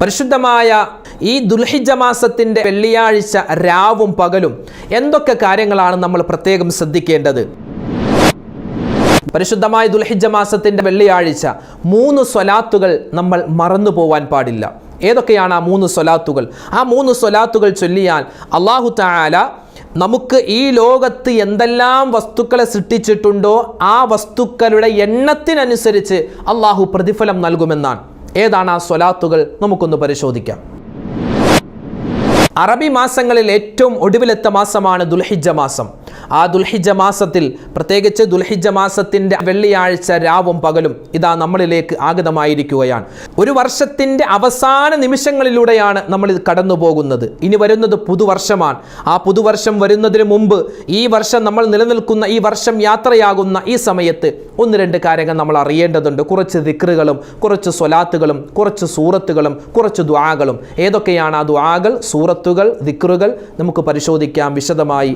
പരിശുദ്ധമായ ഈ ദുൽഹിജ മാസത്തിന്റെ വെള്ളിയാഴ്ച രാവും പകലും എന്തൊക്കെ കാര്യങ്ങളാണ് നമ്മൾ പ്രത്യേകം ശ്രദ്ധിക്കേണ്ടത്? പരിശുദ്ധമായ ദുൽഹിജ മാസത്തിന്റെ വെള്ളിയാഴ്ച മൂന്ന് സ്വലാത്തുകൾ നമ്മൾ മറന്നു പോവാൻ പാടില്ല. ഏതൊക്കെയാണ് ആ മൂന്ന് സ്വലാത്തുകൾ? ആ മൂന്ന് സ്വലാത്തുകൾ ചൊല്ലിയാൽ അള്ളാഹു താല നമുക്ക് ഈ ലോകത്ത് എന്തെല്ലാം വസ്തുക്കളെ സൃഷ്ടിച്ചിട്ടുണ്ടോ ആ വസ്തുക്കളുടെ എണ്ണത്തിനനുസരിച്ച് അള്ളാഹു പ്രതിഫലം നൽകുമെന്നാണ്. ഏതാണ് ആ സ്വലാത്തുകൾ? നമുക്കൊന്ന് പരിശോധിക്കാം. അറബി മാസങ്ങളിൽ ഏറ്റവും ഒടുവിലെത്ത മാസമാണ് ദുൽഹിജ മാസം. ആ ദുൽഹിജ മാസത്തിൽ പ്രത്യേകിച്ച് ദുൽഹിജ മാസത്തിന്റെ വെള്ളിയാഴ്ച രാവും പകലും ഇതാ നമ്മളിലേക്ക് ആഗതമായിരിക്കുകയാണ്. ഒരു വർഷത്തിന്റെ അവസാന നിമിഷങ്ങളിലൂടെയാണ് നമ്മൾ ഇത് കടന്നു പോകുന്നത് ഇനി വരുന്നത് പുതുവർഷമാണ്. ആ പുതുവർഷം വരുന്നതിന് മുമ്പ് ഈ വർഷം നമ്മൾ നിലനിൽക്കുന്ന ഈ വർഷം യാത്രയാകുന്ന ഈ സമയത്ത് ഒന്ന് രണ്ട് കാര്യങ്ങൾ നമ്മൾ അറിയേണ്ടതുണ്ട്. കുറച്ച് ദിക്റുകളും കുറച്ച് സ്വലാത്തുകളും കുറച്ച് സൂറത്തുകളും കുറച്ച് ദ്വാകളും ഏതൊക്കെയാണ് ആ ദ്വാകൾ സ്വത്തുകൾ ദിക്റുകൾ നമുക്ക് പരിശോധിക്കാം വിശദമായി.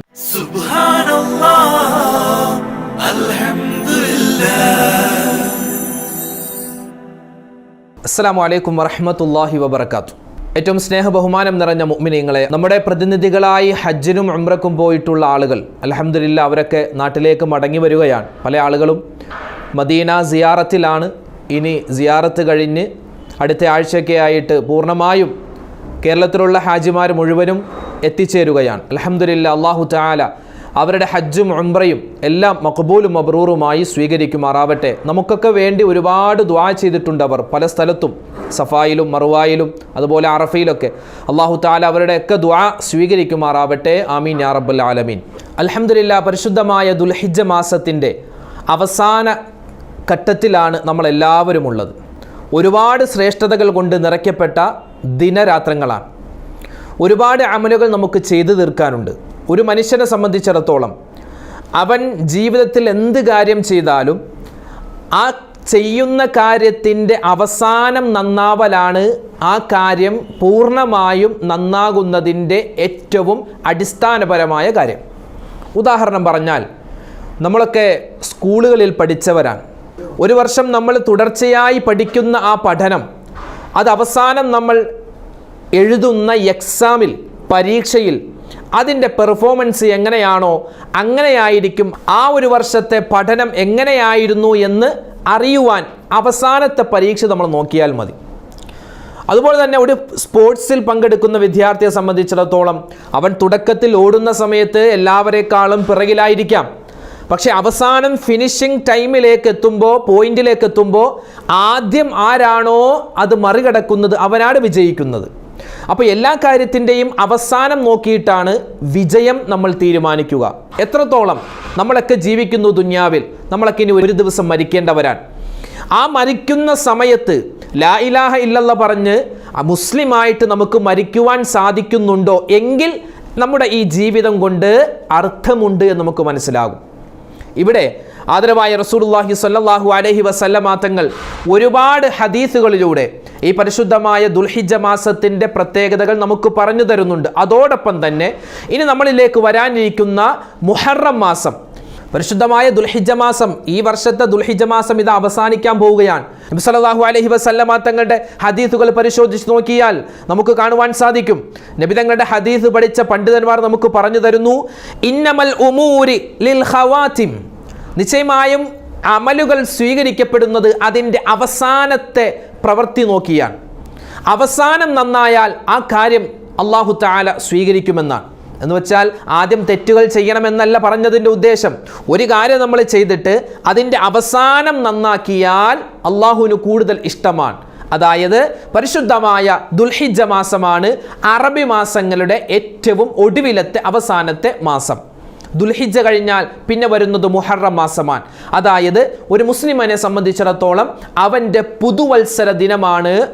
അസ്സാം വലൈക്കും വറഹമത്തല്ലാഹി വബർക്കാത്തു ഏറ്റവും സ്നേഹബഹുമാനം നിറഞ്ഞ മുഅ്മിനീങ്ങളെ നമ്മുടെ പ്രതിനിധികളായി ഹജ്ജിനും അമ്രക്കും പോയിട്ടുള്ള ആളുകൾ അലഹമില്ല അവരൊക്കെ നാട്ടിലേക്ക് മടങ്ങി വരികയാണ്. പല ആളുകളും മദീന സിയാറത്തിലാണ്. ഇനി സിയാറത്ത് കഴിഞ്ഞ് അടുത്ത ആഴ്ചയൊക്കെ ആയിട്ട് പൂർണമായും കേരളത്തിലുള്ള ഹാജിമാർ മുഴുവനും എത്തിച്ചേരുകയാണ്. അലഹമുല്ല അള്ളാഹു താല അവരുടെ ഹജ്ജും ഉംറയും എല്ലാം മഖബൂലും മബ്രൂറുമായി സ്വീകരിക്കുമാറാവട്ടെ. നമുക്കൊക്കെ വേണ്ടി ഒരുപാട് ദ്വാ ചെയ്തിട്ടുണ്ട് അവർ. പല സ്ഥലത്തും സഫായിലും മറുവായിലും അതുപോലെ അറഫയിലൊക്കെ. അള്ളാഹു താല അവരുടെയൊക്കെ ദ്വാ സ്വീകരിക്കുമാറാവട്ടെ. ആമീൻ യാ റബ്ബൽ ആലമീൻ. അലഹമില്ല പരിശുദ്ധമായ ദുൽഹിജ മാസത്തിന്റെ അവസാന ഘട്ടത്തിലാണ് നമ്മളെല്ലാവരും ഉള്ളത് ഒരുപാട് ശ്രേഷ്ഠതകൾ കൊണ്ട് നിറയ്ക്കപ്പെട്ട ദിനരാത്രങ്ങളാണ്. ഒരുപാട് അമലുകൾ നമുക്ക് ചെയ്തു തീർക്കാനുണ്ട്. ഒരു മനുഷ്യനെ സംബന്ധിച്ചിടത്തോളം അവൻ ജീവിതത്തിൽ എന്ത് കാര്യം ചെയ്താലും ആ ചെയ്യുന്ന കാര്യത്തിന്റെ അവസാനം നന്നാവലാണ് ആ കാര്യം പൂർണമായും നന്നാകുന്നതിന്റെ ഏറ്റവും അടിസ്ഥാനപരമായ കാര്യം. ഉദാഹരണം പറഞ്ഞാൽ നമ്മളൊക്കെ സ്കൂളുകളിൽ പഠിച്ചവരാണ്. ഒരു വർഷം നമ്മൾ തുടർച്ചയായി പഠിക്കുന്ന ആ പഠനം അത് അവസാനം നമ്മൾ എഴുതുന്ന എക്സാമിൽ പരീക്ഷയിൽ അതിന്റെ പെർഫോമൻസ് എങ്ങനെയാണോ അങ്ങനെയായിരിക്കും ആ ഒരു വർഷത്തെ പഠനം എങ്ങനെയായിരുന്നു എന്ന് അറിയുവാൻ അവസാനത്തെ പരീക്ഷ നമ്മൾ നോക്കിയാൽ മതി. അതുപോലെ തന്നെ ഒരു സ്പോർട്സിൽ പങ്കെടുക്കുന്ന വിദ്യാർത്ഥിയെ സംബന്ധിച്ചിടത്തോളം അവൻ തുടക്കത്തിൽ ഓടുന്ന സമയത്ത് എല്ലാവരെക്കാളും പിറകിലായിരിക്കാം. പക്ഷെ അവസാനം ഫിനിഷിംഗ് ടൈമിലേക്ക് എത്തുമ്പോൾ പോയിന്റിലേക്ക് എത്തുമ്പോൾ ആദ്യം ആരാണോ അത് മറികടക്കുന്നത് അവനാണ് വിജയിക്കുന്നത്. അപ്പോൾ എല്ലാ കാര്യത്തിന്റെയും അവസാനം നോക്കിയിട്ടാണ് വിജയം നമ്മൾ തീരുമാനിക്കുക. എത്രത്തോളം നമ്മളൊക്കെ ജീവിക്കുന്നു ദുന്യാവിൽ നമ്മളൊക്കെ ഇനി ഒരു ദിവസം മരിക്കേണ്ടവരാണ്. ആ മരിക്കുന്ന സമയത്ത് ലാ ഇലാഹ ഇല്ലല്ല പറഞ്ഞ് മുസ്ലിമായിട്ട് നമുക്ക് മരിക്കുവാൻ സാധിക്കുന്നുണ്ടോ? എങ്കിൽ നമ്മുടെ ഈ ജീവിതം കൊണ്ട് അർത്ഥമുണ്ട് എന്ന് നമുക്ക് മനസ്സിലാകും. ഇവിടെ ആദരവായ റസൂലുള്ളാഹി സ്വല്ലല്ലാഹു അലൈഹി വസല്ലമ തങ്ങൾ ഒരുപാട് ഹദീസുകളിലൂടെ ഈ പരിശുദ്ധമായ ദുൽഹിജ മാസത്തിന്റെ പ്രത്യേകതകൾ നമുക്ക് പറഞ്ഞു തരുന്നുണ്ട്. അതോടൊപ്പം തന്നെ ഇനി നമ്മളിലേക്ക് വരാനിരിക്കുന്ന മുഹറം മാസം പരിശുദ്ധമായ ദുൽഹിജ മാസം ഈ വർഷത്തെ ദുൽഹിജ മാസം ഇത് അവസാനിക്കാൻ പോവുകയാണ്. നബി അലഹി വസല്ലമ തങ്ങളുടെ ഹദീസുകൾ പരിശോധിച്ച് നോക്കിയാൽ നമുക്ക് കാണുവാൻ സാധിക്കും. നബി തങ്ങളുടെ ഹദീസ് പഠിച്ച പണ്ഡിതന്മാർ നമുക്ക് പറഞ്ഞു തരുന്നു ഇന്നമൽ ഉമൂരി ലിൽ നിശ്ചയമായും അമലുകൾ സ്വീകരിക്കപ്പെടുന്നത് അതിന്റെ അവസാനത്തെ പ്രവൃത്തി നോക്കിയാണ്. അവസാനം നന്നായാൽ ആ കാര്യം അള്ളാഹു താല സ്വീകരിക്കുമെന്നാണ്. എന്ന് വെച്ചാൽ ആദ്യം തെറ്റുകൾ ചെയ്യണമെന്നല്ല പറഞ്ഞതിന്റെ ഉദ്ദേശം. ഒരു കാര്യം നമ്മൾ ചെയ്തിട്ട് അതിന്റെ അവസാനം നന്നാക്കിയാൽ അള്ളാഹുവിന് കൂടുതൽ ഇഷ്ടമാണ്. അതായത് പരിശുദ്ധമായ ദുൽഹിജ മാസമാണ് അറബി മാസങ്ങളുടെ ഏറ്റവും ഒടുവിലത്തെ അവസാനത്തെ മാസം. ദുൽഹിജ കഴിഞ്ഞാൽ പിന്നെ വരുന്നത് മുഹറം മാസമാണ്. അതായത് ഒരു മുസ്ലിമിനെ സംബന്ധിച്ചിടത്തോളം അവന്റെ പുതുവത്സര ദിനമാണ്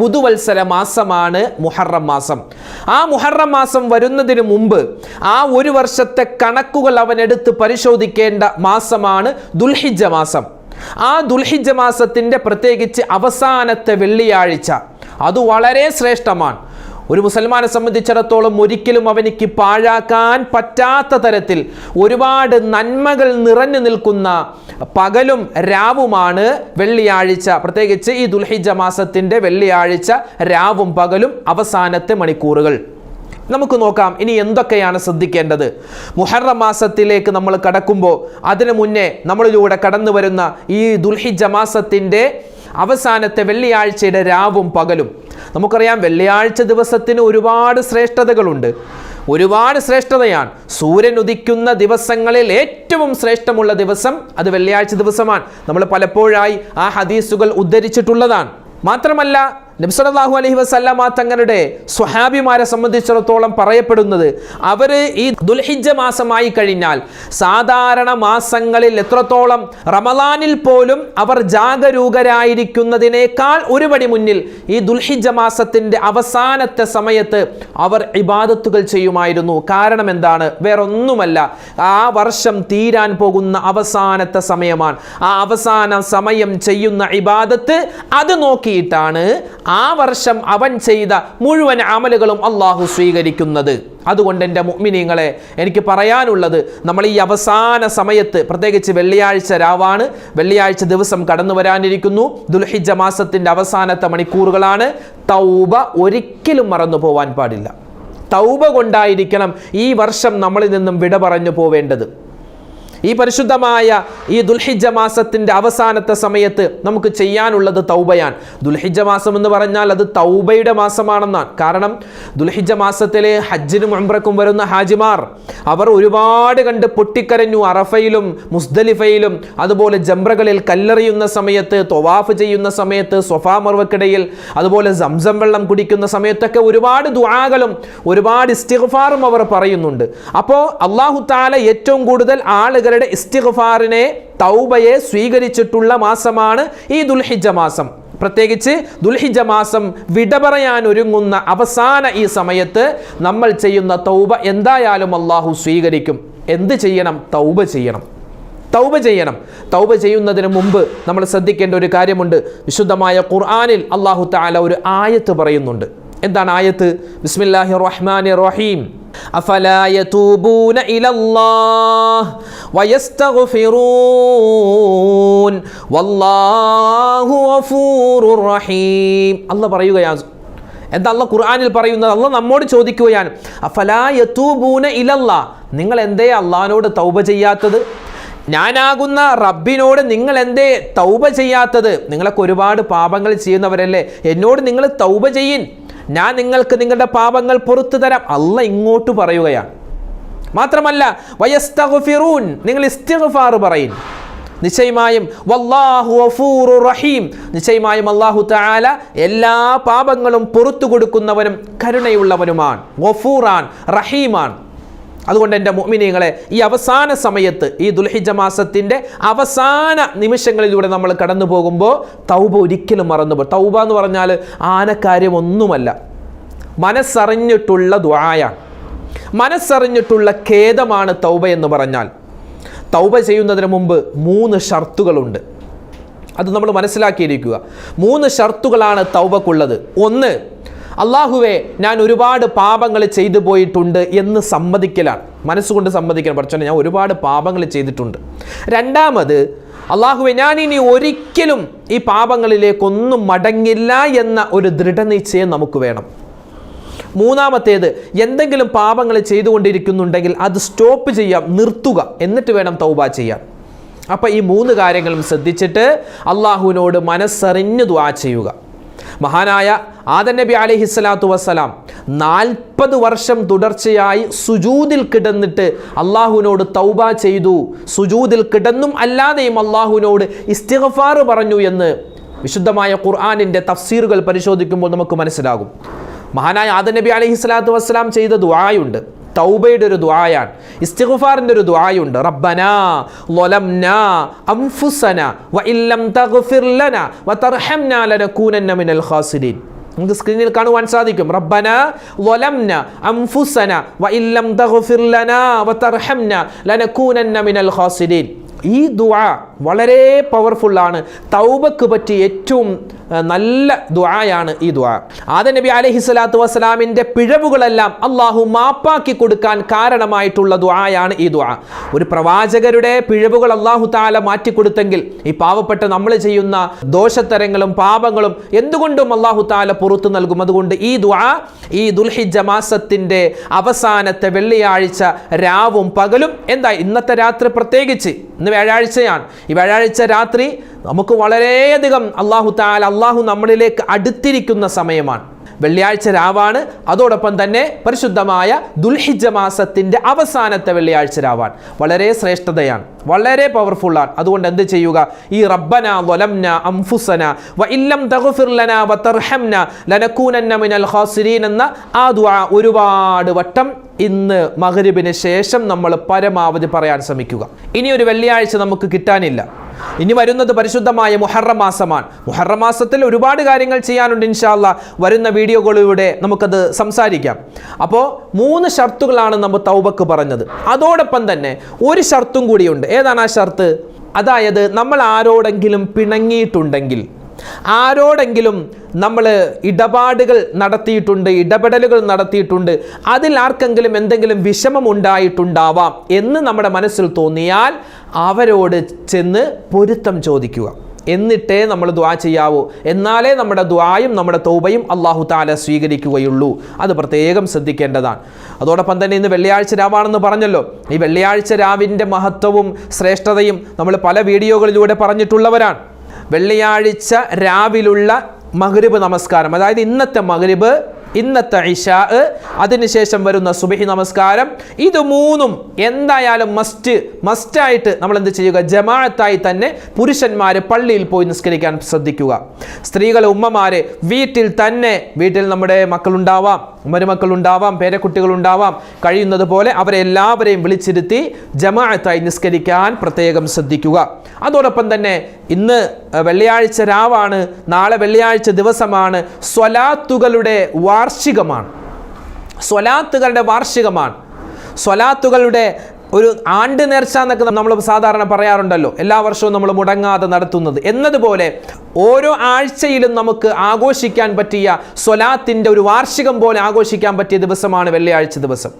പുതുവത്സര മാസമാണ് മുഹറം മാസം. ആ മുഹറം മാസം വരുന്നതിന് മുമ്പ് ആ ഒരു വർഷത്തെ കണക്കുകൾ അവൻ എടുത്ത് പരിശോധിക്കേണ്ട മാസമാണ് ദുൽഹിജ മാസം. ആ ദുൽഹിജ മാസത്തിന്റെ പ്രത്യേകിച്ച് അവസാനത്തെ വെള്ളിയാഴ്ച. അത് വളരെ ശ്രേഷ്ഠമാണ്. ഒരു മുസൽമാനെ സംബന്ധിച്ചിടത്തോളം ഒരിക്കലും അവനിക്ക് പാഴാക്കാൻ പറ്റാത്ത തരത്തിൽ ഒരുപാട് നന്മകൾ നിറഞ്ഞു നിൽക്കുന്ന പകലും രാവുമാണ് വെള്ളിയാഴ്ച. പ്രത്യേകിച്ച് ഈ ദുൽഹിജ മാസത്തിന്റെ വെള്ളിയാഴ്ച രാവും പകലും അവസാനത്തെ മണിക്കൂറുകൾ. നമുക്ക് നോക്കാം ഇനി എന്തൊക്കെയാണ് ശ്രദ്ധിക്കേണ്ടത്. മുഹറം മാസത്തിലേക്ക് നമ്മൾ കടക്കുമ്പോൾ അതിനു മുന്നേ നമ്മളിലൂടെ കടന്നു വരുന്ന ഈ ദുൽഹിജ മാസത്തിന്റെ അവസാനത്തെ വെള്ളിയാഴ്ചയുടെ രാവും പകലും നമുക്കറിയാം വെള്ളിയാഴ്ച ദിവസത്തിന് ഒരുപാട് ശ്രേഷ്ഠതകളുണ്ട്. ഒരുപാട് ശ്രേഷ്ഠതയാണ്. സൂര്യൻ ഉദിക്കുന്ന ദിവസങ്ങളിൽ ഏറ്റവും ശ്രേഷ്ഠമുള്ള ദിവസം അത് വെള്ളിയാഴ്ച ദിവസമാണ്. നമ്മൾ പലപ്പോഴായി ആ ഹദീസുകൾ ഉദ്ധരിച്ചിട്ടുള്ളതാണ്. മാത്രമല്ല നബ്സലാഹു അലഹി വസല്ലമ തങ്ങളുടെ സ്വഹാബിമാരെ സംബന്ധിച്ചിടത്തോളം പറയപ്പെടുന്നത് അവർ ഈ ദുൽഹിജ മാസമായി കഴിഞ്ഞാൽ സാധാരണ മാസങ്ങളിൽ എത്രത്തോളം റമലാനിൽ പോലും അവർ ജാഗരൂകരായിരിക്കുന്നതിനേക്കാൾ ഒരുപടി മുന്നിൽ ഈ ദുൽഹിജ മാസത്തിന്റെ അവസാനത്തെ സമയത്ത് അവർ ഇബാദത്തുകൾ ചെയ്യുമായിരുന്നു. കാരണം എന്താണ്? വേറൊന്നുമല്ല. ആ വർഷം തീരാൻ പോകുന്ന അവസാനത്തെ സമയമാണ്. ആ അവസാന സമയം ചെയ്യുന്ന ഇബാദത്ത് അത് നോക്കിയിട്ടാണ് ആ വർഷം അവൻ ചെയ്ത മുഴുവൻ അമലുകളും അള്ളാഹു സ്വീകരിക്കുന്നത്. അതുകൊണ്ട് എന്റെ മുഅ്മിനീങ്ങളെ എനിക്ക് പറയാനുള്ളത് നമ്മൾ ഈ അവസാന സമയത്ത് പ്രത്യേകിച്ച് വെള്ളിയാഴ്ച രാവാണ് വെള്ളിയാഴ്ച ദിവസം കടന്നു വരാനിരിക്കുന്നു. ദുൽഹിജ മാസത്തിന്റെ അവസാനത്തെ മണിക്കൂറുകളാണ്. തൗബ ഒരിക്കലും മറന്നു പോവാൻ പാടില്ല. തൗബ കൊണ്ടായിരിക്കണം ഈ വർഷം നമ്മളിൽ നിന്നും വിട പറഞ്ഞു പോവേണ്ടത്. ഈ പരിശുദ്ധമായ ഈ ദുൽഹിജ മാസത്തിന്റെ അവസാനത്തെ സമയത്ത് നമുക്ക് ചെയ്യാനുള്ളത് തൗബയാണ്. ദുൽഹിജ മാസം എന്ന് പറഞ്ഞാൽ അത് തൗബയുടെ മാസമാണെന്നാണ്. കാരണം ദുൽഹിജ മാസത്തിലെ ഹജ്ജിനും ഉംറക്കും വരുന്ന ഹാജിമാർ അവർ ഒരുപാട് കണ്ട് പൊട്ടിക്കരഞ്ഞു അറഫയിലും മുസ്ദലിഫയിലും അതുപോലെ ജംറകളിൽ കല്ലെറിയുന്ന സമയത്ത് തൊവാഫ് ചെയ്യുന്ന സമയത്ത് സൊഫാ മർവക്കിടയിൽ അതുപോലെ സംസം വെള്ളം കുടിക്കുന്ന സമയത്തൊക്കെ ഒരുപാട് ദുആകളും ഒരുപാട് ഇസ്തിഗ്ഫാറും അവർ പറയുന്നുണ്ട്. അപ്പോൾ അള്ളാഹു താല ഏറ്റവും കൂടുതൽ ആളുകളുടെ ഇസ്തിഗ്ഫാറിനെ തൗബയെ സ്വീകരിച്ചിട്ടുള്ള മാസമാണ് ഈ ദുൽഹിജ മാസം. പ്രത്യേകിച്ച് ദുൽഹിജ മാസം വിട പറയാൻ ഒരുങ്ങുന്ന അവസാന ഈ സമയത്ത് നമ്മൾ ചെയ്യുന്ന തൗബ എന്തായാലും അള്ളാഹു സ്വീകരിക്കും. എന്ത് ചെയ്യണം? തൗബ ചെയ്യണം. തൗബ ചെയ്യണം. തൗബ ചെയ്യുന്നതിന് മുമ്പ് നമ്മൾ ശ്രദ്ധിക്കേണ്ട ഒരു കാര്യമുണ്ട്. വിശുദ്ധമായ ഖുർആാനിൽ അള്ളാഹു താല ഒരു ആയത്ത് പറയുന്നുണ്ട്. എന്താണ് ആയത്ത് ബിസ്മില്ലാഹി റഹ്മാനി റഹീം أفلا يتوبون إلى الله ويستغفرون والله غفور رحيم الله പറയുകയാണ് എന്താ അല്ല ഖുർആനിൽ പറയുന്നത് അല്ല നമ്മോട് ചോദിക്കുകയാണ് അഫലാ യതൂബൂന ഇലല്ല നിങ്ങൾ എന്തേ അള്ളഹാനോട് തൗബ ചെയ്യാത്തത് ഞാനാകുന്ന റബ്ബിനോട് നിങ്ങൾ എന്തേ തൗബ ചെയ്യാത്തത് നിങ്ങളൊക്കെ ഒരുപാട് പാപങ്ങൾ ചെയ്യുന്നവരല്ലേ എന്നോട് നിങ്ങൾ തൗബ ചെയ്യിൻ ഞാൻ നിങ്ങൾക്ക് നിങ്ങളുടെ പാപങ്ങൾ പുറത്തു തരാം. അല്ല ഇങ്ങോട്ട് പറയുകയാണ്. മാത്രമല്ല വയസ്തഗ്ഫിറൂൻ നിങ്ങൾ ഇസ്തിഗ്ഫാർ പറയും. നിശ്ചയമായും വല്ലാഹു വഫൂറു റഹീം. നിശ്ചയമായും അള്ളാഹു താല എല്ലാ പാപങ്ങളും പുറത്തു കൊടുക്കുന്നവനും കരുണയുള്ളവനുമാണ്. വഫൂറാൻ റഹീമാൻ അതുകൊണ്ട് എന്റെ മുഅ്മിനീങ്ങളെ ഈ അവസാന സമയത്ത് ഈ ദുൽഹിജ മാസത്തിന്റെ അവസാന നിമിഷങ്ങളിലൂടെ നമ്മൾ കടന്നു പോകുമ്പോൾ തൗബ ഒരിക്കലും മറന്നു തൗബ എന്ന് പറഞ്ഞാൽ ആനക്കാര്യം ഒന്നുമല്ല മനസ്സറിഞ്ഞിട്ടുള്ള ദ്വായാണ് മനസ്സറിഞ്ഞിട്ടുള്ള ഖേദമാണ് തൗബ എന്ന് പറഞ്ഞാൽ. തൗബ ചെയ്യുന്നതിന് മുമ്പ് മൂന്ന് ഷർത്തുകളുണ്ട്. അത് നമ്മൾ മനസ്സിലാക്കിയിരിക്കുക. മൂന്ന് ഷർത്തുകളാണ് തൗബക്കുള്ളത്. ഒന്ന് അള്ളാഹുവെ ഞാൻ ഒരുപാട് പാപങ്ങൾ ചെയ്തു പോയിട്ടുണ്ട് എന്ന് സമ്മതിക്കലാണ്. മനസ്സുകൊണ്ട് സമ്മതിക്കണം പഠിച്ചോനെ ഞാൻ ഒരുപാട് പാപങ്ങൾ ചെയ്തിട്ടുണ്ട്. രണ്ടാമത് അള്ളാഹുവെ ഞാൻ ഇനി ഒരിക്കലും ഈ പാപങ്ങളിലേക്കൊന്നും മടങ്ങില്ല എന്ന ഒരു ദൃഢനിശ്ചയം നമുക്ക് വേണം. മൂന്നാമത്തേത് എന്തെങ്കിലും പാപങ്ങൾ ചെയ്തുകൊണ്ടിരിക്കുന്നുണ്ടെങ്കിൽ അത് സ്റ്റോപ്പ് ചെയ്യാം നിർത്തുക. എന്നിട്ട് വേണം തൗബ ചെയ്യാൻ. അപ്പം ഈ മൂന്ന് കാര്യങ്ങളും ശ്രദ്ധിച്ചിട്ട് അള്ളാഹുവിനോട് മനസ്സറിഞ്ഞ് ദ്വാ ചെയ്യുക. മഹാനായ ആദൻ നബി അലൈഹി സ്വലാത്തു വസ്സലാം നാൽപ്പത് വർഷം തുടർച്ചയായി സുജൂതിൽ കിടന്നിട്ട് അള്ളാഹുവിനോട് തൗബ ചെയ്തു. സുജൂതിൽ കിടന്നും അല്ലാതെയും അള്ളാഹുവിനോട് ഇസ്തിഗഫാർ പറഞ്ഞു എന്ന് വിശുദ്ധമായ ഖുർആാനിന്റെ തഫ്സീറുകൾ പരിശോധിക്കുമ്പോൾ നമുക്ക് മനസ്സിലാകും. മഹാനായ ആദൻ നബി അലഹി സ്വലാത്തു വസ്സലാം ചെയ്ത ദുആയുണ്ട്. തൗബയുടെ ഒരു ദുആയാണ്. ഇസ്തിഗ്ഫാറിന്റെ ഒരു ദുആയുണ്ട്. റബ്ബനാ ലൊലംനാ അൻഫുസന വ ഇല്ലം തഗ്ഫിർ ലന വ തർഹംനാ മിനൽ ഖാസിരീൻ നമുക്ക് സ്ക്രീനിൽ കാണുവാൻ സാധിക്കും. റബ്ബന ലൊലംന അംഫുസന വ ഇല്ലം തഗ്ഫിർ ലന വ തർഹംന ലനകൂനന്ന മിനൽ ഖാസിരീൻ ഈ ദുആ വളരെ പവർഫുള്ളാണ് തൗബക്ക് പറ്റി ഏറ്റവും നല്ല ദുആയാണ് ഈ ദുആ. ആദ നബി അലൈഹി സ്വലാത്തു വസ്സലാമിന്റെ പിഴവുകളെല്ലാം അള്ളാഹു മാപ്പാക്കി കൊടുക്കാൻ കാരണമായിട്ടുള്ള ദുആയാണ് ഈ ദുആ. ഒരു പ്രവാചകരുടെ പിഴവുകൾ അള്ളാഹു താല മാറ്റിക്കൊടുത്തെങ്കിൽ ഈ പാവപ്പെട്ട നമ്മൾ ചെയ്യുന്ന ദോഷത്തരങ്ങളും പാപങ്ങളും എന്തുകൊണ്ടും അള്ളാഹു താല പുറത്തു നൽകും. അതുകൊണ്ട് ഈ ദുആ ഈ ദുൽഹിജ മാസത്തിന്റെ അവസാനത്തെ വെള്ളിയാഴ്ച രാവും പകലും എന്താ ഇന്നത്തെ രാത്രി പ്രത്യേകിച്ച് ഇന്ന് വ്യാഴാഴ്ചയാണ്. ഈ വ്യാഴാഴ്ച രാത്രി നമുക്ക് വളരെയധികം അള്ളാഹു താൽ അള്ളാഹു നമ്മളിലേക്ക് അടുത്തിരിക്കുന്ന സമയമാണ്. വെള്ളിയാഴ്ച രാവാണ്. അതോടൊപ്പം തന്നെ പരിശുദ്ധമായ ദുൽഹിജ മാസത്തിന്റെ അവസാനത്തെ വെള്ളിയാഴ്ച രാവാണ് വളരെ ശ്രേഷ്ഠതയാണ്. വളരെ പവർഫുള്ളാണ്. അതുകൊണ്ട് എന്ത് ചെയ്യുക? ഈ റബ്ബന വലംന അംഫുസന വ ഇല്ലം തഗ്ഫിർ ലന വ തർഹംന ലനകൂനന്ന മിനൽ ഖാസിരീൻ എന്ന ആ ദുആ ഒരുപാട് വട്ടം ഇന്ന് മഗ്രിബിന് ശേഷം നമ്മൾ പരമാവധി പറയാൻ ശ്രമിക്കുക. ഇനി ഒരു വെള്ളിയാഴ്ച നമുക്ക് കിട്ടാനില്ല. ഇനി വരുന്നത് പരിശുദ്ധമായ മുഹറം മാസമാണ്. മുഹറം മാസത്തിൽ ഒരുപാട് കാര്യങ്ങൾ ചെയ്യാനുണ്ട് ഇൻഷാല്ല വരുന്ന വീഡിയോകളിലൂടെ നമുക്കത് സംസാരിക്കാം. അപ്പോൾ മൂന്ന് ഷർത്തുകളാണ് നമ്മൾ തൗബക്ക് പറഞ്ഞത്. അതോടൊപ്പം തന്നെ ഒരു ഷർത്തും കൂടിയുണ്ട്. ഏതാണ് ആ ഷർത്ത്? അതായത് നമ്മൾ ആരോടെങ്കിലും പിണങ്ങിയിട്ടുണ്ടെങ്കിൽ. ആരോടെങ്കിലും നമ്മൾ ഇടപാടുകൾ നടത്തിയിട്ടുണ്ട് ഇടപെടലുകൾ നടത്തിയിട്ടുണ്ട് അതിൽ ആർക്കെങ്കിലും എന്തെങ്കിലും വിഷമം ഉണ്ടായിട്ടുണ്ടാവാം എന്ന് നമ്മുടെ മനസ്സിൽ തോന്നിയാൽ അവരോട് ചെന്ന് പൊരുത്തം ചോദിക്കുക. എന്നിട്ടേ നമ്മൾ ദ്വാ ചെയ്യാവൂ. എന്നാലേ നമ്മുടെ ദ്വായും നമ്മുടെ തൗബയും അള്ളാഹു താല സ്വീകരിക്കുകയുള്ളൂ. അത് പ്രത്യേകം ശ്രദ്ധിക്കേണ്ടതാണ്. അതോടൊപ്പം തന്നെ ഇന്ന് വെള്ളിയാഴ്ച രാവാണെന്ന് പറഞ്ഞല്ലോ. ഈ വെള്ളിയാഴ്ച രാവിന്റെ മഹത്വവും ശ്രേഷ്ഠതയും നമ്മൾ പല വീഡിയോകളിലൂടെ പറഞ്ഞിട്ടുള്ളവരാണ്. വെള്ളിയാഴ്ച രാവിലുള്ള മഗ്രിബ് നമസ്കാരം. അതായത് ഇന്നത്തെ മഗ്രിബ് ഇന്നത്തെ ഇഷാ അതിനുശേഷം വരുന്ന സുബഹി നമസ്കാരം. ഇത് മൂന്നും എന്തായാലും മസ്റ്റ് മസ്റ്റായിട്ട് നമ്മൾ എന്ത് ചെയ്യുക? ജമാഅത്തായി തന്നെ പുരുഷന്മാർ പള്ളിയിൽ പോയി നിസ്കരിക്കാൻ ശ്രദ്ധിക്കുക. സ്ത്രീകൾ ഉമ്മമാര് വീട്ടിൽ തന്നെ വീട്ടിൽ നമ്മുടെ മക്കളുണ്ടാവാം മരുമക്കളുണ്ടാവാം പേരക്കുട്ടികളുണ്ടാവാം. കഴിയുന്നത് പോലെ അവരെ എല്ലാവരെയും വിളിച്ചിരുത്തി ജമാഅത്തായി നിസ്കരിക്കാൻ പ്രത്യേകം ശ്രദ്ധിക്കുക. അതോടൊപ്പം തന്നെ ഇന്ന് വെള്ളിയാഴ്ച രാവാണ് നാളെ വെള്ളിയാഴ്ച ദിവസമാണ് സ്വലാത്തുകളുടെ വാർഷികമാണ്. സ്വലാത്തുകളുടെ വാർഷികമാണ്. സ്വലാത്തുകളുടെ ഒരു ആണ്ട് നേർച്ച എന്നൊക്കെ നമ്മൾ സാധാരണ പറയാറുണ്ടല്ലോ. എല്ലാ വർഷവും നമ്മൾ മുടങ്ങാതെ നടത്തുന്നത്. എന്നതുപോലെ ഓരോ ആഴ്ചയിലും നമുക്ക് ആഘോഷിക്കാൻ പറ്റിയ സ്വലാത്തിന്റെ ഒരു വാർഷികം പോലെ ആഘോഷിക്കാൻ പറ്റിയ ദിവസമാണ് വെള്ളിയാഴ്ച ദിവസം.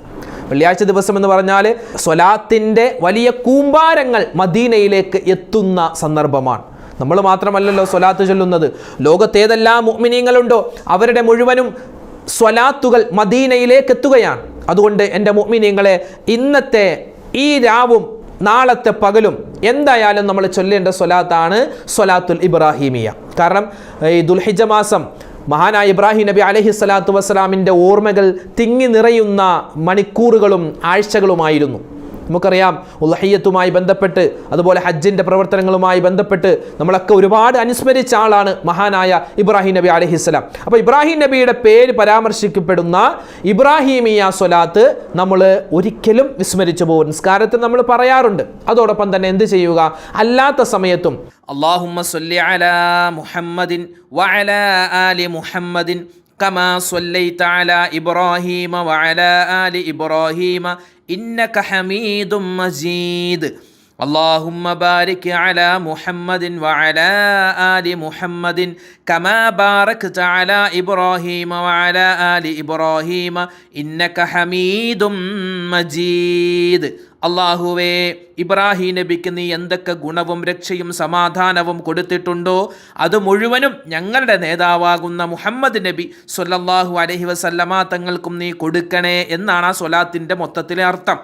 വെള്ളിയാഴ്ച ദിവസം എന്ന് പറഞ്ഞാൽ സ്വലാത്തിന്റെ വലിയ കൂമ്പാരങ്ങൾ മദീനയിലേക്ക് എത്തുന്ന സന്ദർഭമാണ്. നമ്മൾ മാത്രമല്ലല്ലോ സ്വലാത്ത് ചൊല്ലുന്നത്. ലോകത്തേതെല്ലാം മുഅ്മിനീങ്ങളുണ്ടോ? അവരുടെ മുഴുവനും സ്വലാത്തുകൾ മദീനയിലേക്ക് എത്തുകയാണ്. അതുകൊണ്ട് എന്റെ മുഅ്മിനീങ്ങളെ ഇന്നത്തെ ഈ രാവും നാളത്തെ പകലും എന്തായാലും നമ്മൾ ചൊല്ലേണ്ട സ്വലാത്താണ് സ്വലാത്തുൽ ഇബ്രാഹീമിയ. കാരണം ഈ ദുൽഹിജ മാസം മഹാനായ ഇബ്രാഹിം നബി അലഹി സ്വലാത്തു വസ്സലാമിന്റെ ഓർമ്മകൾ തിങ്ങി നിറയുന്ന മണിക്കൂറുകളും ആഴ്ചകളുമായിരുന്നു. നമുക്കറിയാം ഉലഹയ്യത്തുമായി ബന്ധപ്പെട്ട് അതുപോലെ ഹജ്ജിൻ്റെ പ്രവർത്തനങ്ങളുമായി ബന്ധപ്പെട്ട് നമ്മളൊക്കെ ഒരുപാട് അനുസ്മരിച്ച ആളാണ് മഹാനായ ഇബ്രാഹിം നബി അലഹിസ്സലാം അപ്പോൾ ഇബ്രാഹിം നബിയുടെ പേര് പരാമർശിക്കപ്പെടുന്ന ഇബ്രാഹിമിയ സ്വലാത്ത് നമ്മൾ ഒരിക്കലും വിസ്മരിച്ചു പോകും നിസ്കാരത്തിൽ നമ്മൾ പറയാറുണ്ട് അതോടൊപ്പം തന്നെ എന്ത് ചെയ്യുക അല്ലാത്ത സമയത്തും അള്ളാഹുമ്മ സല്ലി അലാ മുഹമ്മദിൻ വഅല ആലി മുഹമ്മദിൻ كما صليت على إبراهيم وعلى آل إبراهيم إنك حميد مجيد اللهم بارك على محمد وعلى آل محمد كما باركت على إبراهيم وعلى آل إبراهيم إنك حميد مجيد അള്ളാഹുവേ ഇബ്രാഹിം നബിക്ക് നീ എന്തൊക്കെ ഗുണവും രക്ഷയും സമാധാനവും കൊടുത്തിട്ടുണ്ടോ? അത് മുഴുവനും ഞങ്ങളുടെ നേതാവാകുന്ന മുഹമ്മദ് നബി സൊല്ലാഹു അലഹി വസല്ലമ തങ്ങൾക്കും നീ കൊടുക്കണേ എന്നാണ് ആ സ്വലാത്തിന്റെ മൊത്തത്തിലെ അർത്ഥം.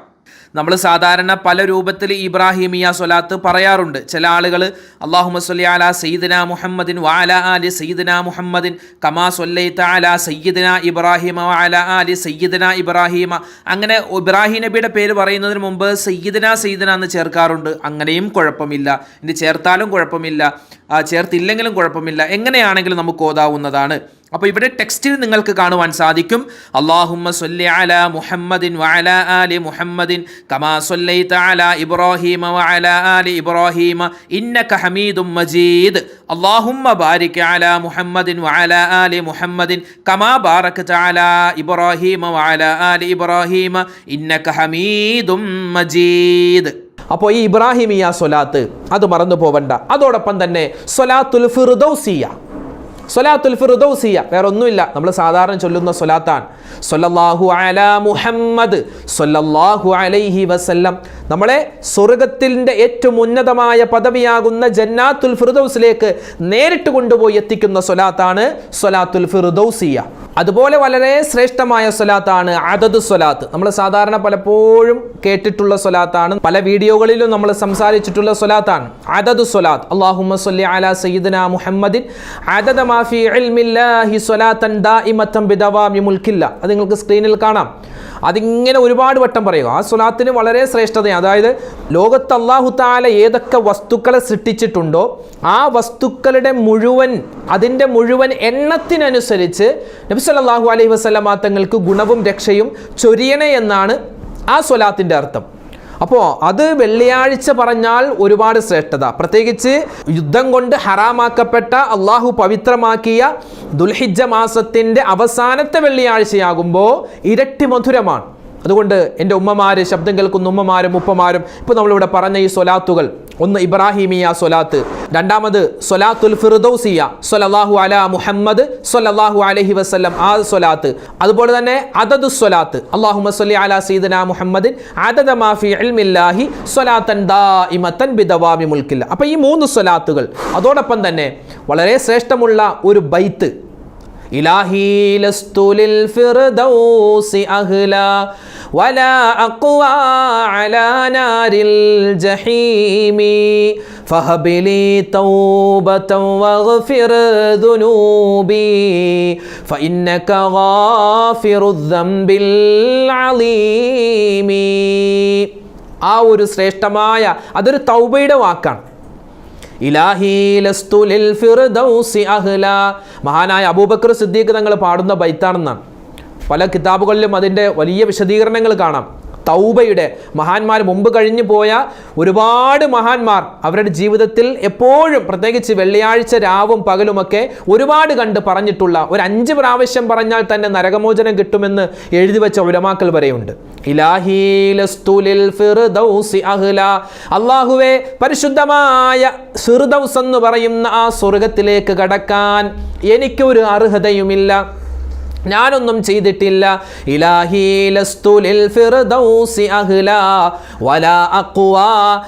നമ്മൾ സാധാരണ പല രൂപത്തിൽ ഇബ്രാഹിമിയ സ്വലാത്ത് പറയാറുണ്ട്. ചില ആളുകൾ അള്ളാഹു സല്ലി അല സയ്യിദന മുഹമ്മദിൻ വാല അലി സയ്യിദന മുഹമ്മദിൻ കമാ സൊല്ലൈത്ത അല സയ്യിദന ഇബ്രാഹിമ വാല അലി സയ്യിദന ഇബ്രാഹിമ. അങ്ങനെ ഇബ്രാഹിം നബിയുടെ പേര് പറയുന്നതിന് മുമ്പ് സയ്യിദന സയ്യിദന എന്ന് ചേർക്കാറുണ്ട്. അങ്ങനെയും കുഴപ്പമില്ല. ഇനി ചേർത്താലും കുഴപ്പമില്ല. ചേർത്തില്ലെങ്കിലും കുഴപ്പമില്ല. എങ്ങനെയാണെങ്കിലും നമുക്ക് ഓതാവുന്നതാണ്. അപ്പോൾ ഇവിടെ ടെക്സ്റ്റിൽ നിങ്ങൾക്ക് കാണുവാൻ സാധിക്കും. അള്ളാഹുമ്മ സൊല്ലി അല മുഹമ്മദിൻ വഅല ആലി മുഹമ്മദിൻ കമാ വഅല ആലി ഇന്നക ഹമീദും മജീദ്. മുഹമ്മദിൻ വഅല ആലി മുഹമ്മദിൻ ബാറക്ത വഅല ആലി ഇന്നക ഹമീദും മജീദ്. അപ്പോൾ ഈ ഇബ്രാഹിമിയ സൊലാത്ത് അത് മറന്നു പോവണ്ട അതോടൊപ്പം തന്നെ സൊലാത്തുൽ ഫിറുദൗസിയ സ്വലാത്തുൽ ഫിർദൗസിയ. വേറെ ഒന്നുമില്ല നമ്മൾ സാധാരണ ചൊല്ലുന്ന സ്വലാത്താണ് സൊല്ലാഹു അല മുഹമ്മദ് സൊല്ലാഹു അലൈഹി വസല്ലം. നമ്മളെ സ്വർഗത്തിന്റെ ഏറ്റവും ഉന്നതമായ പദവിയാകുന്ന ജന്നാത്തുൽ ഫിർദൗസിലേക്ക് നേരിട്ട് കൊണ്ടുപോയി എത്തിക്കുന്ന സൊലാത്താണ് സൊലാത്തുൽ ഫിർദൗസിയ. അതുപോലെ വളരെ ശ്രേഷ്ഠമായ സ്വലാത്താണ് അതത് സ്വലാത്ത് നമ്മൾ സാധാരണ പലപ്പോഴും കേട്ടിട്ടുള്ള സ്വലാത്താണ് പല വീഡിയോകളിലും നമ്മൾ സംസാരിച്ചിട്ടുള്ള സ്വലാത്താണ് അതത് സ്വലാത്ത് അള്ളാഹുമ്മ സ്വല്ലി അലാ സയ്യിദന മുഹമ്മദിൻ. അതദ അത് നിങ്ങൾക്ക് സ്ക്രീനിൽ കാണാം. അതിങ്ങനെ ഒരുപാട് വട്ടം പറയുക. ആ സ്വലാത്തിന് വളരെ ശ്രേഷ്ഠതയാണ്. അതായത് ലോകത്ത് അള്ളാഹു താല ഏതൊക്കെ വസ്തുക്കളെ സൃഷ്ടിച്ചിട്ടുണ്ടോ ആ വസ്തുക്കളുടെ മുഴുവൻ അതിന്റെ മുഴുവൻ എണ്ണത്തിനനുസരിച്ച് നബി സല്ലല്ലാഹു അലൈഹി വസല്ലമ തങ്ങൾക്ക് ഗുണവും രക്ഷയും ചൊരിയണേ എന്നാണ് ആ സ്വലാത്തിന്റെ അർത്ഥം. അപ്പോൾ അത് വെള്ളിയാഴ്ച പറഞ്ഞാൽ ഒരുപാട് ശ്രേഷ്ഠത. പ്രത്യേകിച്ച് യുദ്ധം കൊണ്ട് ഹറാമാക്കപ്പെട്ട അള്ളാഹു പവിത്രമാക്കിയ ദുൽഹിജ മാസത്തിന്റെ അവസാനത്തെ വെള്ളിയാഴ്ചയാകുമ്പോൾ ഇരട്ടി മധുരമാണ്. അതുകൊണ്ട് എന്റെ ഉമ്മമാര് ശബ്ദം കേൾക്കുന്ന ഉമ്മമാരും ഉപ്പമാരും ഇപ്പോൾ നമ്മളിവിടെ പറഞ്ഞ ഈ സ്വലാത്തുകൾ ഒന്ന് ഇബ്രാഹിമിയ സൊലാത്ത് രണ്ടാമത് സൊലാത്തുൽ ഫിറുദൗസിയ സൊലാഹു അല മുഹമ്മദ് സൊലാഹു അലഹി വസ്ലം ആ സൊലാത്ത് അതുപോലെ തന്നെ അതദ് സൊലാത്ത് അള്ളാഹു സ്വല്ലി അല സീദന മുഹമ്മദിൻ അതദ മാഫി അൽമില്ലാഹി സൊലാത്തൻ ദാ ഇമത്തൻ ബിദവാമി മുൽക്കില്ല. അപ്പോൾ ഈ മൂന്ന് സൊലാത്തുകൾ അതോടൊപ്പം തന്നെ വളരെ ശ്രേഷ്ഠമുള്ള ഒരു ബൈത്ത് إلهي لست للفردوس أهلا ولا أقوى على نار الجحيم فهب لي توبة واغفر ذنوبي فإنك غافر الذنب العظيم ആ ഒരു ശ്രേഷ്ഠമായ അതൊരു തൗബയുടെ വാക്കാണ് മഹാനായ അബൂബക്കർ സിദ്ദീഖ് തങ്ങൾ പാടുന്ന ബൈത്താണെന്നാണ്. പല കിതാബുകളിലും അതിന്റെ വലിയ വിശദീകരണങ്ങൾ കാണാം. തൗബയുടെ മഹാന്മാർ മുമ്പ് കഴിഞ്ഞു പോയ ഒരുപാട് മഹാന്മാർ അവരുടെ ജീവിതത്തിൽ എപ്പോഴും പ്രത്യേകിച്ച് വെള്ളിയാഴ്ച രാവും പകലുമൊക്കെ ഒരുപാട് കണ്ട് പറഞ്ഞിട്ടുള്ള ഒരു അഞ്ച് പ്രാവശ്യം പറഞ്ഞാൽ തന്നെ നരകമോചനം കിട്ടുമെന്ന് എഴുതി വെച്ച ഉലമാക്കൽ വരെയുണ്ട്. അള്ളാഹുവെ പരിശുദ്ധമായ ഫിർദൗസ് എന്ന് പറയുന്ന ആ സ്വർഗത്തിലേക്ക് കടക്കാൻ എനിക്കൊരു അർഹതയുമില്ല. ഞാനൊന്നും ചെയ്തിട്ടില്ല. ഇലാഹി ലസ്തു ലിൽ ഫിർദൗസി അഹ്ല വലാ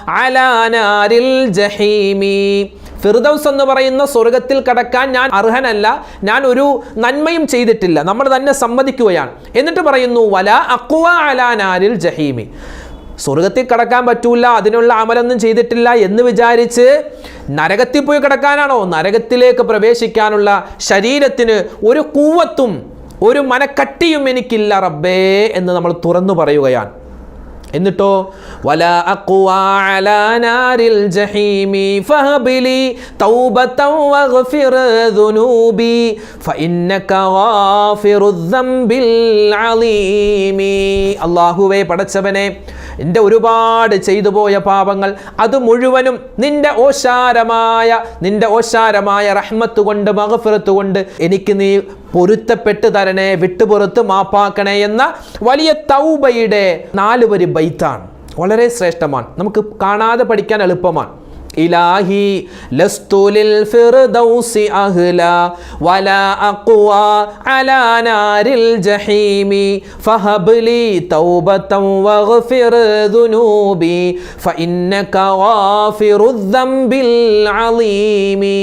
അലാ നാരിൽ ജഹീമി. ഫിർദൗസ് എന്ന് പറയുന്ന സ്വർഗത്തിൽ കടക്കാൻ ഞാൻ അർഹനല്ല. ഞാൻ ഒരു നന്മയും ചെയ്തിട്ടില്ല. നമ്മൾ തന്നെ സമ്മതിക്കുകയാണ്. എന്നിട്ട് പറയുന്നു വല അക്വ അലാനാരിൽ ജഹീമി. സ്വർഗത്തിൽ കടക്കാൻ പറ്റൂല അതിനുള്ള അമലൊന്നും ചെയ്തിട്ടില്ല എന്ന് വിചാരിച്ച് നരകത്തിൽ പോയി കിടക്കാനാണോ? നരകത്തിലേക്ക് പ്രവേശിക്കാനുള്ള ശരീരത്തിന് ഒരു കൂവത്തും ഒരു മനക്കട്ടിയും എനിക്കില്ല റബ്ബേ എന്ന് നമ്മൾ തുറന്നു പറയുകയാണ്. എന്നിട്ടോ വല നാരിൽ ജഹീമി വഗ്ഫിർ ഫഇന്നക അലീമി. അല്ലാഹുവേ പടച്ചവനെ എന്റെ ഒരുപാട് ചെയ്തു പോയ പാപങ്ങൾ അത് മുഴുവനും നിന്റെ ഓശാരമായ നിന്റെ ഓശാരമായ റഹ്മത്ത് കൊണ്ട് മഹഫിറത്ത് കൊണ്ട് എനിക്ക് നീ പൊരുത്തപ്പെട്ട് തരണേ വിട്ടുപുറത്ത് മാപ്പാക്കണേ എന്ന വലിയ തൗബയുടെ നാലുവരി ബൈത്താണ്. വളരെ ശ്രേഷ്ഠമാണ്. നമുക്ക് കാണാതെ പഠിക്കാൻ എളുപ്പമാണ്. ഇലാഹി ലസ്തു ലിൽ ഫിർദൗസി അഹ്ല വലാ അഖ്വ അലാ നാരിൽ ജഹീമി ഫഹബ് ലി തൗബതൻ വഗ്ഫിർ ദുനൂബി ഫഇന്നക ഗാഫിറുദ് ദംബിൽ അലീമി.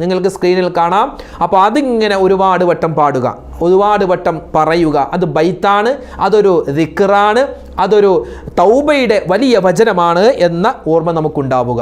നിങ്ങൾക്ക് സ്ക്രീനിൽ കാണാം. അപ്പോൾ അതിങ്ങനെ ഒരുപാട് വട്ടം പാടുക. ഒരുപാട് വട്ടം പറയുക. അത് ബൈത്താണ്. അതൊരു ദിക്റാണ്. അതൊരു തൗബയുടെ വലിയ വചനമാണ് എന്ന ഓർമ്മ നമുക്കുണ്ടാവുക.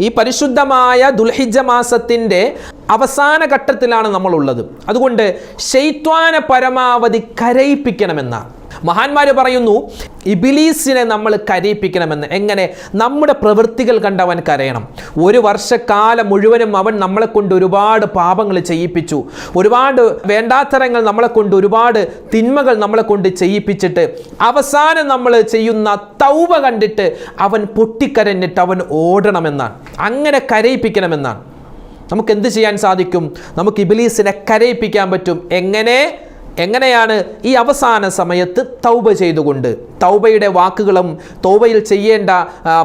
ഈ പരിശുദ്ധമായ ദുൽഹിജ മാസത്തിന്റെ അവസാന ഘട്ടത്തിലാണ് നമ്മളുള്ളത്. അതുകൊണ്ട് ശൈത്വാന പരമാവധി കരയിപ്പിക്കണമെന്നാണ്. മഹാന്മാർ പറയുന്നു ഇബിലീസിനെ നമ്മൾ കരയിപ്പിക്കണമെന്ന്. എങ്ങനെ? നമ്മുടെ പ്രവൃത്തികൾ കണ്ടവൻ കരയണം. ഒരു വർഷക്കാലം മുഴുവനും അവൻ നമ്മളെ കൊണ്ട് ഒരുപാട് പാപങ്ങൾ ചെയ്യിപ്പിച്ചു. ഒരുപാട് വേണ്ടാത്തരങ്ങൾ നമ്മളെ കൊണ്ട് ഒരുപാട് തിന്മകൾ നമ്മളെ കൊണ്ട് ചെയ്യിപ്പിച്ചിട്ട് അവസാനം നമ്മൾ ചെയ്യുന്ന തൗവ കണ്ടിട്ട് അവൻ പൊട്ടിക്കരഞ്ഞിട്ട് അവൻ ഓടണമെന്നാണ്. അങ്ങനെ കരയിപ്പിക്കണമെന്നാണ്. നമുക്ക് എന്ത് ചെയ്യാൻ സാധിക്കും? നമുക്ക് ഇബിലീസിനെ കരയിപ്പിക്കാൻ പറ്റും. എങ്ങനെ? എങ്ങനെയാണ് ഈ അവസാന സമയത്ത് തൗബ ചെയ്തുകൊണ്ട് തൗബയുടെ വാക്കുകളും തൗബയിൽ ചെയ്യേണ്ട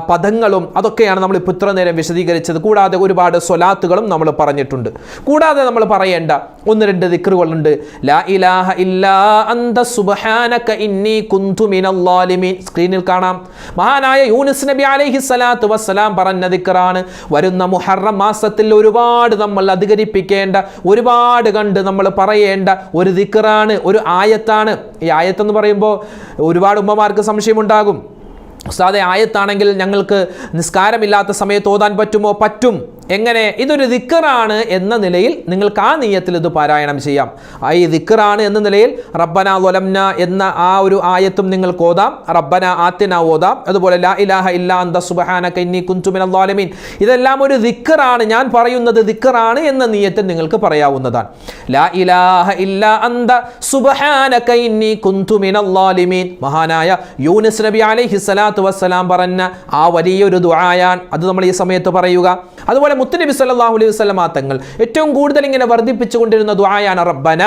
പദങ്ങളും അതൊക്കെയാണ് നമ്മൾ ഇപ്പോൾ ഇത്ര നേരം വിശദീകരിച്ചത്. കൂടാതെ ഒരുപാട് സ്വലാത്തുകളും നമ്മൾ പറഞ്ഞിട്ടുണ്ട്. കൂടാതെ നമ്മൾ പറയേണ്ട ഒന്ന് രണ്ട് ദിക്റുകളുണ്ട്. ലാ ഇലാഹ ഇല്ലാ അന്ത സുബ്ഹാനക ഇന്നി കുന്തു മിനൽ സ്ക്രീനിൽ കാണാം. മഹാനായ യൂനുസ് നബി അലൈഹി സ്വലാത്തു വസ്സലാം പറഞ്ഞ ദിക്റാണ്. വരുന്ന മുഹറം മാസത്തിൽ ഒരുപാട് നമ്മൾ അധികരിപ്പിക്കേണ്ട ഒരുപാട് കണ്ട് നമ്മൾ പറയേണ്ട ഒരു ദിക്റാണ് ഒരു ആയത്താണ്. ഈ ആയത്തെന്ന് പറയുമ്പോൾ ഒരുപാട് ഉമ്മമാർക്ക് സംശയമുണ്ടാകും. ഉസ്താദെ ആയത്താണെങ്കിൽ ഞങ്ങൾക്ക് നിസ്കാരമില്ലാത്ത സമയത്ത് ഓതാൻ പറ്റുമോ? പറ്റും. എങ്ങനെ? ഇതൊരു ദിക്കറാണ് എന്ന നിലയിൽ നിങ്ങൾക്ക് ആ നീയത്തിൽ ഇത് പാരായണം ചെയ്യാം. ആ ഈ ദിക്കറാണ് എന്ന നിലയിൽ റബ്ബന ലൊലംന എന്ന ആ ഒരു ആയത്തും നിങ്ങൾക്ക് ഓതാം. റബ്ബന ആത്തിന ഓതാം. അതുപോലെ ലാ ഇലാഹ ഇല്ലാ അന്ത സുബഹാന കന്നി അള്ളാലമീൻ ഇതെല്ലാം ഒരു ദിക്കറാണ്. ഞാൻ പറയുന്നത് ദിക്കറാണ് എന്ന നീയത്തിൽ നിങ്ങൾക്ക് പറയാവുന്നതാണ്. ലാ ഇലാഹ ഇല്ലാ അന്ത സുബഹാന കന്നി കുന്തുമിൻ അള്ളാലിമീൻ മഹാനായ യൂനിസ് നബി അലൈഹി സ്വലാത്തു വസ്സലാം പറഞ്ഞ ആ വലിയൊരു ദുആയാൻ അത് നമ്മൾ ഈ സമയത്ത് പറയുക. അതുപോലെ മുത്തുനബി സല്ലാഹു അലൈഹി വസല്ലമ തങ്ങൾ ഏറ്റവും കൂടുതൽ ഇങ്ങനെ വർദ്ധിപ്പിച്ചുകൊണ്ടിരുന്ന ദുആയാണ് റബ്ബന.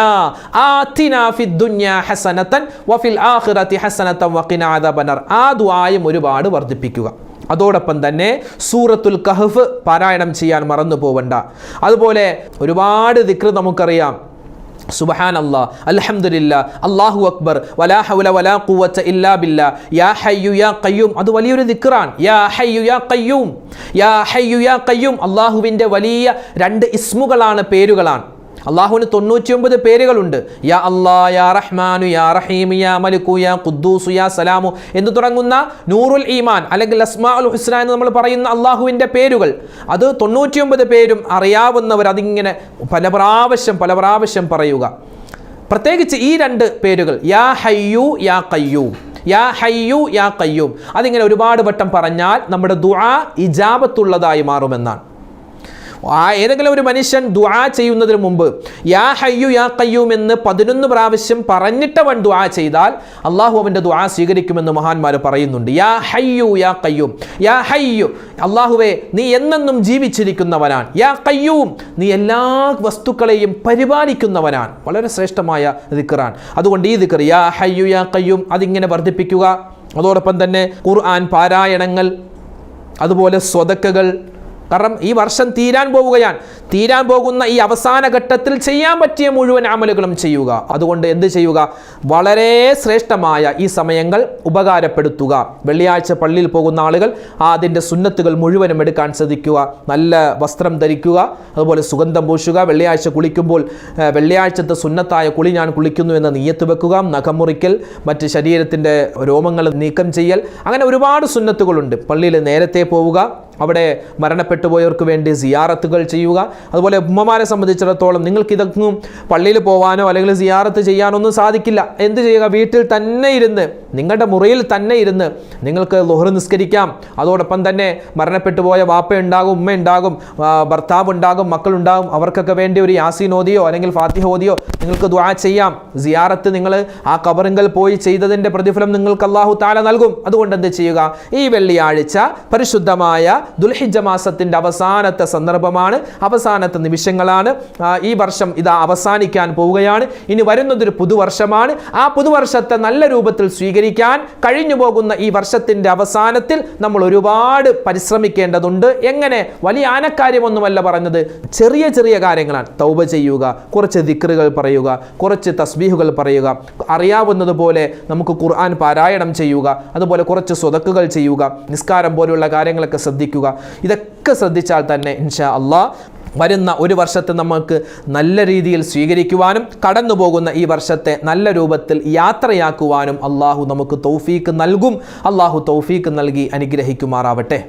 ഹസനതൻ വഫിൽ ആഖിറതി ഹസനതൻ വഖിനാ അദാബനർ. ആ ദുആയും ഒരുപാട് വർദ്ധിപ്പിക്കുക. അതോടൊപ്പം തന്നെ സൂറത്തുൽ കഹഫ് പാരായണം ചെയ്യാൻ മറന്നു പോവണ്ട അതുപോലെ ഒരുപാട് ദിക്ർ നമുക്കറിയാം. സുബഹാൻ അല്ലാ അൽഹംദുലില്ലാ അല്ലാഹു അക്ബർ വലാ ഹൗല വലാ ഖുവത്ത ഇല്ലാ ബില്ല യാ ഹയ്യു യാ കയ്യൂം അത് വലിയൊരു ദിക്റാൻ യാ ഹയ്യു യാ കയ്യൂം യാ ഹയ്യു യാ കയ്യൂം അള്ളാഹുവിന്റെ വലിയ രണ്ട് ഇസ്മുകളാണ് പേരുകളാണ്. അള്ളാഹുവിന് തൊണ്ണൂറ്റിയൊമ്പത് പേരുകളുണ്ട്. യാ അള്ളാ യാ റഹ്മാനു യാ റഹീം യാ മലിക്കു യാ ഖുദ്ദൂസു യാ സലാമു എന്ന് തുടങ്ങുന്ന നൂറുൽ ഈമാൻ അല്ലെങ്കിൽ അസ്മാ ഉൽ ഹുസ്ന എന്ന് നമ്മൾ പറയുന്ന അള്ളാഹുവിന്റെ പേരുകൾ. അത് തൊണ്ണൂറ്റിയൊമ്പത് പേരും അറിയാവുന്നവർ അതിങ്ങനെ പല പ്രാവശ്യം പല പ്രാവശ്യം പറയുക. പ്രത്യേകിച്ച് ഈ രണ്ട് പേരുകൾ യാ ഹയ്യു യാ കയ്യൂം യാ ഹയ്യു യാ കയ്യൂം അതിങ്ങനെ ഒരുപാട് വട്ടം പറഞ്ഞാൽ നമ്മുടെ ദുആ ഇജാബത്തുള്ളതായി മാറുമെന്നാണ്. ആ ഏതെങ്കിലും ഒരു മനുഷ്യൻ ദുആ ചെയ്യുന്നതിന് മുമ്പ് യാ ഹയ്യു യാ കയ്യൂം എന്ന് പതിനൊന്ന് പ്രാവശ്യം പറഞ്ഞിട്ടവൻ ദുആ ചെയ്താൽ അള്ളാഹു അവന്റെ ദുആ സ്വീകരിക്കുമെന്ന് മഹാന്മാർ പറയുന്നുണ്ട്. യാ ഹയ്യു യാ കയ്യൂം യാ ഹയ്യു അള്ളാഹുവേ നീ എന്നെന്നും ജീവിച്ചിരിക്കുന്നവനാണ് യാ കയ്യൂം നീ എല്ലാ വസ്തുക്കളെയും പരിപാലിക്കുന്നവനാണ് വളരെ ശ്രേഷ്ഠമായ ദിക്കറാണ് അതുകൊണ്ട് ഈ ദിക്കർ യാ ഹയ്യു യാ കയ്യൂം അതിങ്ങനെ വർദ്ധിപ്പിക്കുക. അതോടൊപ്പം തന്നെ ഖുർആൻ പാരായണങ്ങൾ അതുപോലെ സ്വതക്കകൾ കാരണം ഈ വർഷം തീരാൻ പോവുകയാണ്. തീരാൻ പോകുന്ന ഈ അവസാന ഘട്ടത്തിൽ ചെയ്യാൻ പറ്റിയ മുഴുവൻ അമലുകളും ചെയ്യുക. അതുകൊണ്ട് എന്ത് ചെയ്യുക? വളരെ ശ്രേഷ്ഠമായ ഈ സമയങ്ങൾ ഉപകാരപ്പെടുത്തുക. വെള്ളിയാഴ്ച പള്ളിയിൽ പോകുന്ന ആളുകൾ അതിന്റെ സുന്നത്തുകൾ മുഴുവനും എടുക്കാൻ ശ്രദ്ധിക്കുക. നല്ല വസ്ത്രം ധരിക്കുക. അതുപോലെ സുഗന്ധം പൂശുക. വെള്ളിയാഴ്ച കുളിക്കുമ്പോൾ വെള്ളിയാഴ്ചത്തെ സുന്നത്തായ കുളി ഞാൻ കുളിക്കുന്നു എന്ന് നീയത്ത് വെക്കുക. നഖം മുറിക്കൽ മറ്റ് ശരീരത്തിന്റെ രോമങ്ങൾ നീക്കം ചെയ്യൽ. അങ്ങനെ ഒരുപാട് സുന്നത്തുകളുണ്ട്. പള്ളിയിൽ നേരത്തെ പോവുക. അവിടെ മരണപ്പെട്ടു പോയവർക്ക് വേണ്ടി സിയാറത്തുകൾ ചെയ്യുക. അതുപോലെ ഉമ്മമാരെ സംബന്ധിച്ചിടത്തോളം നിങ്ങൾക്ക് ഇതൊന്നും പള്ളിയിൽ പോകാനോ അല്ലെങ്കിൽ സിയാറത്ത് ചെയ്യാനൊന്നും സാധിക്കില്ല. എന്ത് ചെയ്യുക? വീട്ടിൽ തന്നെ ഇരുന്ന് നിങ്ങളുടെ മുറിയിൽ തന്നെ ഇരുന്ന് നിങ്ങൾക്ക് ലുഹർ നിസ്കരിക്കാം. അതോടൊപ്പം തന്നെ മരണപ്പെട്ടു പോയ വാപ്പ ഉണ്ടാകും ഉമ്മ ഉണ്ടാകും ഭർത്താവ് ഉണ്ടാകും മക്കളുണ്ടാകും. അവർക്കൊക്കെ വേണ്ടി ഒരു യാസീൻ ഓതിയോ അല്ലെങ്കിൽ ഫാത്തിഹ ഓതിയോ നിങ്ങൾക്ക് ദ്വാ ചെയ്യാം. സിയാറത്ത് നിങ്ങൾ ആ കബറിങ്കൽ പോയി ചെയ്തതിന്റെ പ്രതിഫലം നിങ്ങൾക്ക് അള്ളാഹു താല നൽകും. അതുകൊണ്ട് എന്ത് ചെയ്യുക? ഈ വെള്ളിയാഴ്ച പരിശുദ്ധമായ ദുൽഹിജ മാസത്തിന്റെ അവസാനത്തെ സന്ദർഭമാണ് അവസാനത്തെ നിമിഷങ്ങളാണ്. ഈ വർഷം ഇത് അവസാനിക്കാൻ പോവുകയാണ്. ഇനി വരുന്നതൊരു പുതുവർഷമാണ്. ആ പുതുവർഷത്തെ നല്ല രൂപത്തിൽ സ്വീകരിക്കാൻ കഴിഞ്ഞു പോകുന്ന ഈ വർഷത്തിന്റെ അവസാനത്തിൽ നമ്മൾ ഒരുപാട് പരിശ്രമിക്കേണ്ടതുണ്ട്. എങ്ങനെ? വലിയ ആനക്കാര്യമൊന്നുമല്ല പറഞ്ഞത്. ചെറിയ ചെറിയ കാര്യങ്ങളാണ്. തൗബ ചെയ്യുക കുറച്ച് ദിക്റുകൾ പറയുക കുറച്ച് തസ്ബീഹുകൾ പറയുക അറിയാവുന്നതുപോലെ നമുക്ക് ഖുർആൻ പാരായണം ചെയ്യുക അതുപോലെ കുറച്ച് സ്വതക്കുകൾ ചെയ്യുക നിസ്കാരം പോലെയുള്ള കാര്യങ്ങളൊക്കെ ശ്രദ്ധിക്കുക. ഇതൊക്കെ ശ്രദ്ധിച്ചാൽ തന്നെ ഇൻഷാ അള്ളാ വരുന്ന ഒരു വർഷത്തെ നമുക്ക് നല്ല രീതിയിൽ സ്വീകരിക്കുവാനും കടന്നു പോകുന്ന ഈ വർഷത്തെ നല്ല രൂപത്തിൽ യാത്രയാക്കുവാനും അള്ളാഹു നമുക്ക് തൗഫീക്ക് നൽകും. അള്ളാഹു തൗഫീക്ക് നൽകി അനുഗ്രഹിക്കുമാറാവട്ടെ.